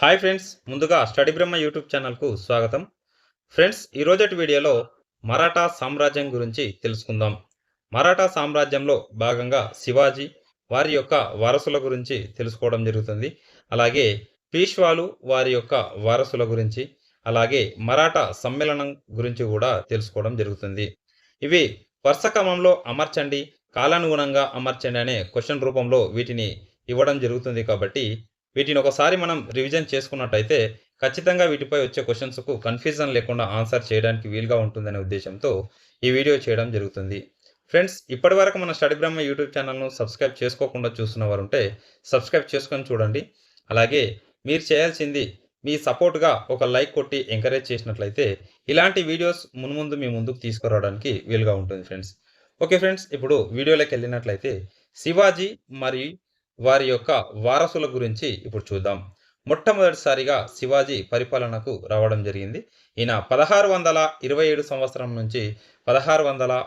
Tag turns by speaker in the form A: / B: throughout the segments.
A: Hi friends ముందుగా study Brahma YouTube ఛానల్కు స్వాగతం. ఫ్రెండ్స్ ఈరోజటి వీడియోలో మరాఠా సామ్రాజ్యం గురించి తెలుసుకుందాం. మరాఠా సామ్రాజ్యంలో భాగంగా శివాజీ వారి యొక్క వారసుల గురించి తెలుసుకోవడం జరుగుతుంది. అలాగే పీష్వాలు వారి యొక్క వారసుల గురించి అలాగే మరాఠా సమ్మేళనం గురించి కూడా తెలుసుకోవడం జరుగుతుంది. ఇవి వరుస క్రమంలో అమర్చండి కాలానుగుణంగా అమర్చండి అనే క్వశ్చన్ రూపంలో వీటిని ఇవ్వడం జరుగుతుంది కాబట్టి వీటిని ఒకసారి మనం రివిజన్ చేసుకున్నట్టయితే ఖచ్చితంగా వీటిపై వచ్చే క్వశ్చన్స్కు కన్ఫ్యూజన్ లేకుండా ఆన్సర్ చేయడానికి వీలుగా ఉంటుందనే ఉద్దేశంతో ఈ వీడియో చేయడం జరుగుతుంది. ఫ్రెండ్స్ ఇప్పటివరకు మన స్టడీ బ్రహ్మ యూట్యూబ్ ఛానల్ను సబ్స్క్రైబ్ చేసుకోకుండా చూస్తున్న వారు ఉంటే సబ్స్క్రైబ్ చేసుకొని చూడండి. అలాగే మీరు చేయాల్సింది మీ సపోర్ట్గా ఒక లైక్ కొట్టి ఎంకరేజ్ చేసినట్లయితే ఇలాంటి వీడియోస్ మున్ముందు మీ ముందుకు తీసుకురావడానికి వీలుగా ఉంటుంది ఫ్రెండ్స్. ఓకే ఫ్రెండ్స్ ఇప్పుడు వీడియోలోకి వెళ్ళినట్లయితే శివాజీ మరియు వారి యొక్క వారసుల గురించి ఇప్పుడు చూద్దాం. మొట్టమొదటిసారిగా శివాజీ పరిపాలనకు రావడం జరిగింది. ఈయన పదహారు వందల ఇరవై ఏడు సంవత్సరం నుంచి పదహారు వందల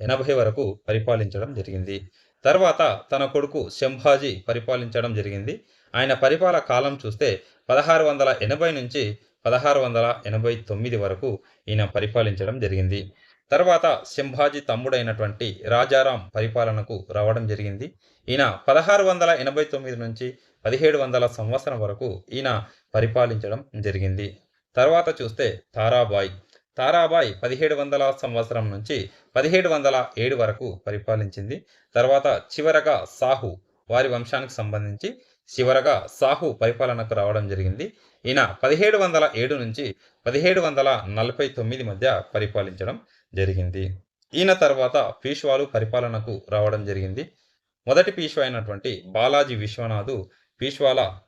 A: ఎనభై వరకు పరిపాలించడం జరిగింది. తర్వాత తన కొడుకు శంభాజీ పరిపాలించడం జరిగింది. ఆయన పరిపాలన కాలం చూస్తే పదహారు వందల ఎనభై నుంచి పదహారు వందల ఎనభై తొమ్మిది వరకు ఈయన పరిపాలించడం జరిగింది. తర్వాత సింభాజీ తమ్ముడైనటువంటి రాజారాం పరిపాలనకు రావడం జరిగింది. ఈయన పదహారు వందల ఎనభై తొమ్మిది నుంచి పదిహేడు వందల సంవత్సరం వరకు ఈయన పరిపాలించడం జరిగింది. తర్వాత చూస్తే తారాబాయ్. తారాబాయ్ పదిహేడు వందల సంవత్సరం నుంచి పదిహేడు వందల ఏడు వరకు పరిపాలించింది. తర్వాత చివరగా సాహు వారి వంశానికి సంబంధించి చివరగా సాహు పరిపాలనకు రావడం జరిగింది. ఈయన పదిహేడు వందల ఏడు నుంచి పదిహేడు వందల నలభై తొమ్మిది మధ్య పరిపాలించడం జరిగింది. ఈయన తర్వాత పీష్వాలు పరిపాలనకు రావడం జరిగింది. మొదటి పీష్వా అయినటువంటి బాలాజీ విశ్వనాథు పీష్వాల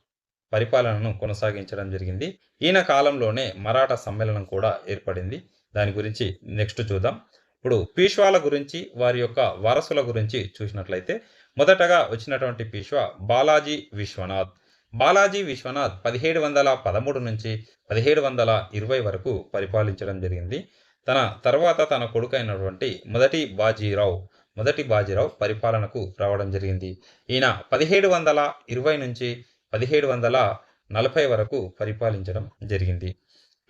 A: పరిపాలనను కొనసాగించడం జరిగింది. ఈయన కాలంలోనే మరాఠా సమ్మేళనం కూడా ఏర్పడింది. దాని గురించి నెక్స్ట్ చూద్దాం. ఇప్పుడు పీష్వాల గురించి వారి యొక్క వారసుల గురించి చూసినట్లయితే మొదటగా వచ్చినటువంటి పీష్వా బాలాజీ విశ్వనాథ్. బాలాజీ విశ్వనాథ్ పదిహేడు వందల పదమూడు నుంచి పదిహేడు వందల ఇరవై వరకు పరిపాలించడం జరిగింది. తన తర్వాత తన కొడుకైనటువంటి మొదటి బాజీరావు మొదటి బాజీరావు పరిపాలనకు రావడం జరిగింది. ఈయన పదిహేడు వందల ఇరవై నుంచి పదిహేడు వందల నలభై వరకు పరిపాలించడం జరిగింది.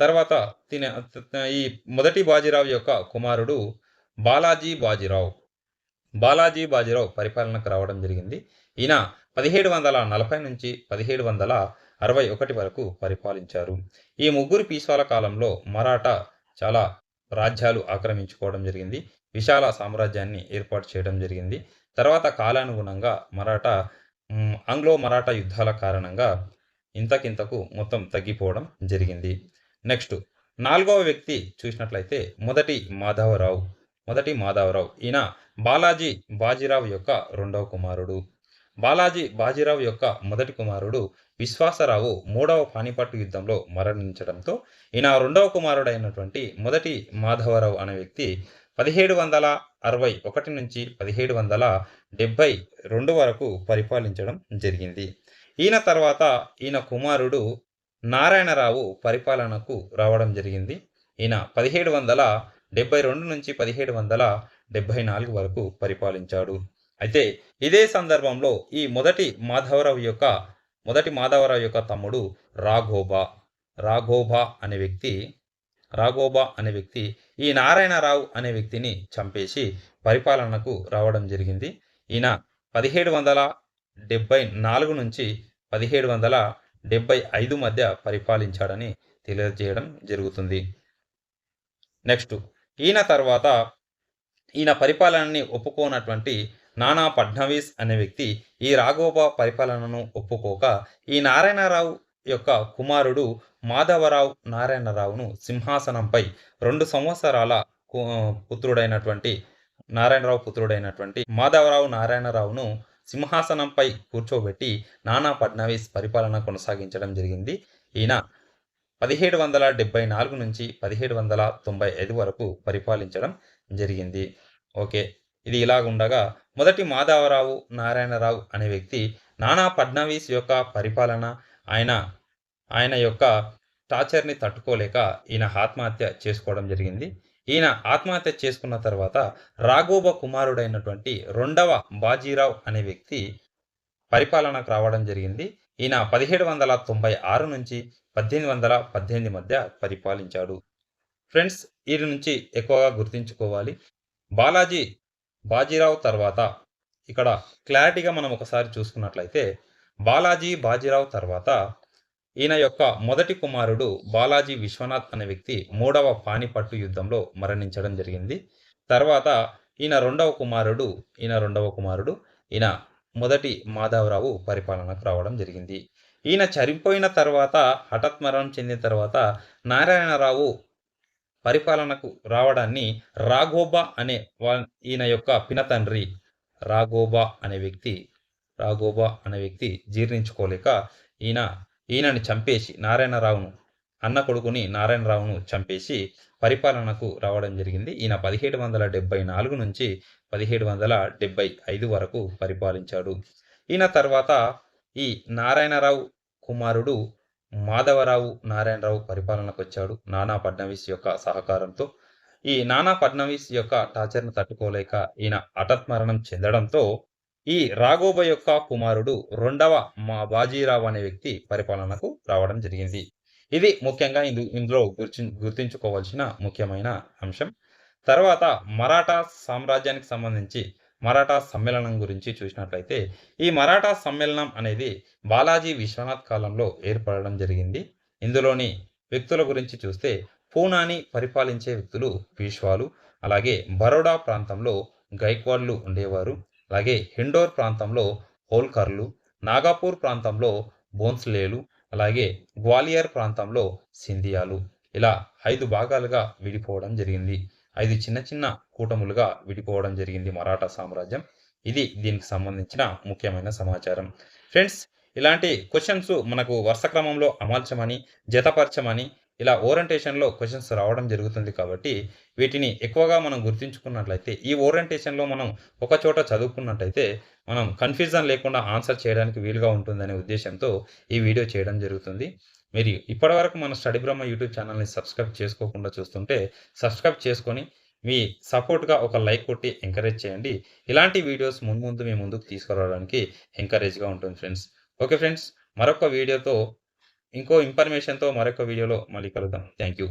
A: తర్వాత తిన ఈ మొదటి బాజీరావు యొక్క కుమారుడు బాలాజీ బాజీరావు బాలాజీ బాజీరావు పరిపాలనకు రావడం జరిగింది. ఈయన పదిహేడు వందల నలభై నుంచి పదిహేడు వందల అరవై ఒకటి వరకు పరిపాలించారు. ఈ ముగ్గురు పీస్వాల కాలంలో మరాఠా చాలా రాజ్యాలు ఆక్రమించుకోవడం జరిగింది. విశాల సామ్రాజ్యాన్ని ఏర్పాటు చేయడం జరిగింది. తర్వాత కాలానుగుణంగా మరాఠా ఆంగ్లో మరాఠా యుద్ధాల కారణంగా ఇంతకింతకు మొత్తం తగ్గిపోవడం జరిగింది. నెక్స్ట్ నాలుగవ వ్యక్తి చూసినట్లయితే మొదటి మాధవరావు. మొదటి మాధవరావు. ఈయన బాలాజీ బాజీరావు యొక్క రెండవ కుమారుడు. బాలాజీ బాజీరావు యొక్క మొదటి కుమారుడు విశ్వాసరావు మూడవ పానిపట్టు యుద్ధంలో మరణించడంతో ఈయన రెండవ కుమారుడైనటువంటి మొదటి మాధవరావు అనే వ్యక్తి పదిహేడు వందల అరవై ఒకటి నుంచి పదిహేడు వందల డెబ్బై రెండు వరకు పరిపాలించడం జరిగింది. ఈయన తర్వాత ఈయన కుమారుడు నారాయణరావు పరిపాలనకు రావడం జరిగింది. ఈయన పదిహేడు వందల డెబ్బై రెండు నుంచి పదిహేడు వందల డెబ్బై నాలుగు వరకు పరిపాలించాడు. అయితే ఇదే సందర్భంలో ఈ మొదటి మాధవరావు యొక్క మొదటి మాధవరావు యొక్క తమ్ముడు రాఘోబా రాఘోబా అనే వ్యక్తి రాఘోబా అనే వ్యక్తి ఈ నారాయణరావు అనే వ్యక్తిని చంపేసి పరిపాలనకు రావడం జరిగింది. ఈయన పదిహేడు వందల డెబ్బై నాలుగు నుంచి పదిహేడు వందల డెబ్బై ఐదు మధ్య పరిపాలించాడని తెలియజేయడం జరుగుతుంది. నెక్స్ట్ ఈయన తర్వాత ఈయన పరిపాలనని ఒప్పుకోనటువంటి నానా ఫడ్నవీస్ అనే వ్యక్తి ఈ రాఘోబా పరిపాలనను ఒప్పుకోక ఈ నారాయణరావు యొక్క కుమారుడు మాధవరావు నారాయణరావును సింహాసనంపై రెండు సంవత్సరాల కు- పుత్రుడైనటువంటి నారాయణరావు పుత్రుడైనటువంటి మాధవరావు నారాయణరావును సింహాసనంపై కూర్చోబెట్టి నానా ఫడ్నవీస్ పరిపాలన కొనసాగించడం జరిగింది. ఈయన పదిహేడు వందల డెబ్బై నాలుగు నుంచి పదిహేడు వందల తొంభై ఐదు వరకు పరిపాలించడం జరిగింది. ఓకే. ఇది ఇలాగుండగా మొదటి మాధవరావు నారాయణరావు అనే వ్యక్తి నానా ఫడ్నవీస్ యొక్క పరిపాలన ఆయన ఆయన యొక్క టార్చర్ని తట్టుకోలేక ఈయన ఆత్మహత్య చేసుకోవడం జరిగింది. ఈయన ఆత్మహత్య చేసుకున్న తర్వాత రాఘోబ కుమారుడైనటువంటి రెండవ బాజీరావు అనే వ్యక్తి పరిపాలనకు రావడం జరిగింది. ఈయన పదిహేడు వందల తొంభై ఆరు నుంచి పద్దెనిమిది వందల పద్దెనిమిది మధ్య పరిపాలించాడు. ఫ్రెండ్స్ వీరి నుంచి ఎక్కువగా గుర్తుంచుకోవాలి. బాలాజీ బాజీరావు తర్వాత ఇక్కడ క్లారిటీగా మనం ఒకసారి చూసుకున్నట్లయితే బాలాజీ బాజీరావు తర్వాత ఈయన యొక్క మొదటి కుమారుడు బాలాజీ విశ్వనాథ్ అనే వ్యక్తి మూడవ పానిపట్టు యుద్ధంలో మరణించడం జరిగింది. తర్వాత ఈయన రెండవ కుమారుడు ఈయన రెండవ కుమారుడు ఈయన మొదటి మాధవరావు పరిపాలనకు రావడం జరిగింది. ఈయన చనిపోయిన తర్వాత హఠాత్ మరణం చెందిన తర్వాత నారాయణరావు పరిపాలనకు రావడాన్ని రాఘోబా అనే వా- ఈయన యొక్క పినతండ్రి రాఘోబా అనే వ్యక్తి రాఘోబా అనే వ్యక్తి జీర్ణించుకోలేక ఈయన ఈయనని చంపేసి నారాయణరావును అన్న కొడుకుని నారాయణరావును చంపేసి పరిపాలనకు రావడం జరిగింది. ఈయన పదిహేడు వందల డెబ్బై నాలుగు నుంచి పదిహేడు వందల డెబ్బై ఐదు వరకు పరిపాలించాడు. ఈయన తర్వాత ఈ నారాయణరావు కుమారుడు మాధవరావు నారాయణరావు పరిపాలనకు వచ్చాడు నానా ఫడ్నవీస్ యొక్క సహకారంతో. ఈ నానా ఫడ్నవీస్ యొక్క టార్చర్ను తట్టుకోలేక ఈయన హఠాత్మరణం చెందడంతో ఈ రాఘోబ యొక్క కుమారుడు రెండవ మా బాజీరావు అనే వ్యక్తి పరిపాలనకు రావడం జరిగింది. ఇది ముఖ్యంగా ఇందు ఇందులో గుర్తు గుర్తుంచుకోవాల్సిన ముఖ్యమైన అంశం. తర్వాత మరాఠా సామ్రాజ్యానికి సంబంధించి మరాఠా సమ్మేళనం గురించి చూసినట్లయితే ఈ మరాఠా సమ్మేళనం అనేది బాలాజీ విశ్వనాథ్ కాలంలో ఏర్పడడం జరిగింది. ఇందులోని వ్యక్తుల గురించి చూస్తే పూనాని పరిపాలించే వ్యక్తులు పీష్వాలు అలాగే బరోడా ప్రాంతంలో గైక్వాడ్లు ఉండేవారు అలాగే హిండోర్ ప్రాంతంలో హోల్కర్లు నాగాపూర్ ప్రాంతంలో బోన్స్లేలు అలాగే గ్వాలియర్ ప్రాంతంలో సింధియాలు. ఇలా ఐదు భాగాలుగా విడిపోవడం జరిగింది. ఐదు చిన్న చిన్న కూటములుగా విడిపోవడం జరిగింది మరాఠా సామ్రాజ్యం. ఇది దీనికి సంబంధించిన ముఖ్యమైన సమాచారం. ఫ్రెండ్స్ ఇలాంటి క్వశ్చన్స్ మనకు వరుస క్రమంలో అమర్చమని జతపరచమని ఇలా ఓరియంటేషన్లో క్వశ్చన్స్ రావడం జరుగుతుంది కాబట్టి వీటిని ఎక్కువగా మనం గుర్తుంచుకున్నట్లయితే ఈ ఓరియంటేషన్లో మనం ఒక చోట చదువుకున్నట్లయితే మనం కన్ఫ్యూజన్ లేకుండా ఆన్సర్ చేయడానికి వీలుగా ఉంటుందనే ఉద్దేశంతో ఈ వీడియో చేయడం జరుగుతుంది. మీరు ఇప్పటివరకు మన స్టడీ బ్రహ్మ యూట్యూబ్ ఛానల్ని సబ్స్క్రైబ్ చేసుకోకుండా చూస్తుంటే సబ్స్క్రైబ్ చేసుకొని మీ సపోర్ట్గా ఒక లైక్ కొట్టి ఎంకరేజ్ చేయండి. ఇలాంటి వీడియోస్ ముందు ముందు మీ ముందుకు తీసుకురావడానికి ఎంకరేజ్గా ఉంటుంది ఫ్రెండ్స్. ఓకే ఫ్రెండ్స్ మరొక వీడియోతో ఇంకో ఇన్ఫర్మేషన్తో మరొక వీడియోలో మళ్ళీ కలుద్దాం. Thank you